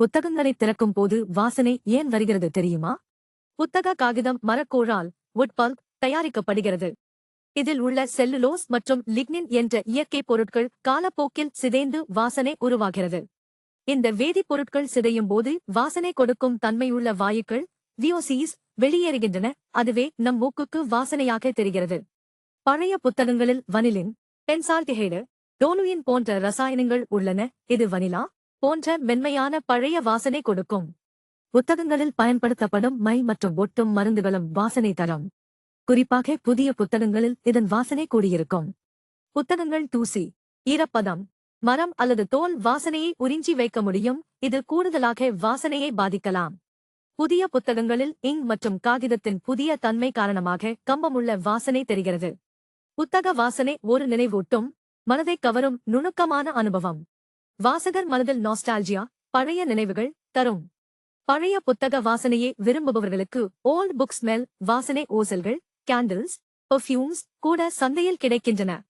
புத்தகங்களை திறக்கும் போது வாசனை ஏன் வருகிறது தெரியுமா? புத்தக காகிதம் மரக்கோழால் wood தயாரிக்கப்படுகிறது. இதில் உள்ள செல்லுலோஸ் மற்றும் லிக்னின் என்ற இயற்கை பொருட்கள் காலப்போக்கில் சிதைந்து வாசனை உருவாகிறது. இந்த வேதிப்பொருட்கள் சிதையும் போது வாசனை கொடுக்கும் தன்மையுள்ள வாயுக்கள் வியோசிஸ் வெளியேறுகின்றன. அதுவே நம் மூக்குக்கு வாசனையாக தெரிகிறது. பழைய புத்தகங்களில் வனிலின் பென்சால்டிஹைடு டோலுயின் போன்ற ரசாயனங்கள் உள்ளன. இது வனிலா போன்ற மென்மையான பழைய வாசனை கொடுக்கும். புத்தகங்களில் பயன்படுத்தப்படும் மை மற்றும் ஒட்டும் மருந்துகளும் வாசனை தரும். குறிப்பாக புதிய புத்தகங்களில் இதன் வாசனை கூடியிருக்கும். புத்தகங்கள் தூசி ஈரப்பதம் மரம் அல்லது தோல் வாசனையை உறிஞ்சி வைக்க முடியும். இது கூடுதலாக வாசனையை பாதிக்கலாம். புதிய புத்தகங்களில் இங் மற்றும் காகிதத்தின் புதிய தன்மை காரணமாக கம்பமுள்ள வாசனை தெரிகிறது. புத்தக வாசனை ஒரு நினைவூட்டும் மனதை கவரும் நுணுக்கமான அனுபவம். வாசகர் மனதில் நாஸ்டால்ஜியா பழைய நினைவுகள் தரும். பழைய புத்தக வாசனையை விரும்புபவர்களுக்கு ஓல்ட் புக் ஸ்மெல் வாசனை ஓசல்கள் கேண்டில்ஸ் பெர்ஃப்யூம்ஸ் கூட சந்தையில் கிடைக்கின்றன.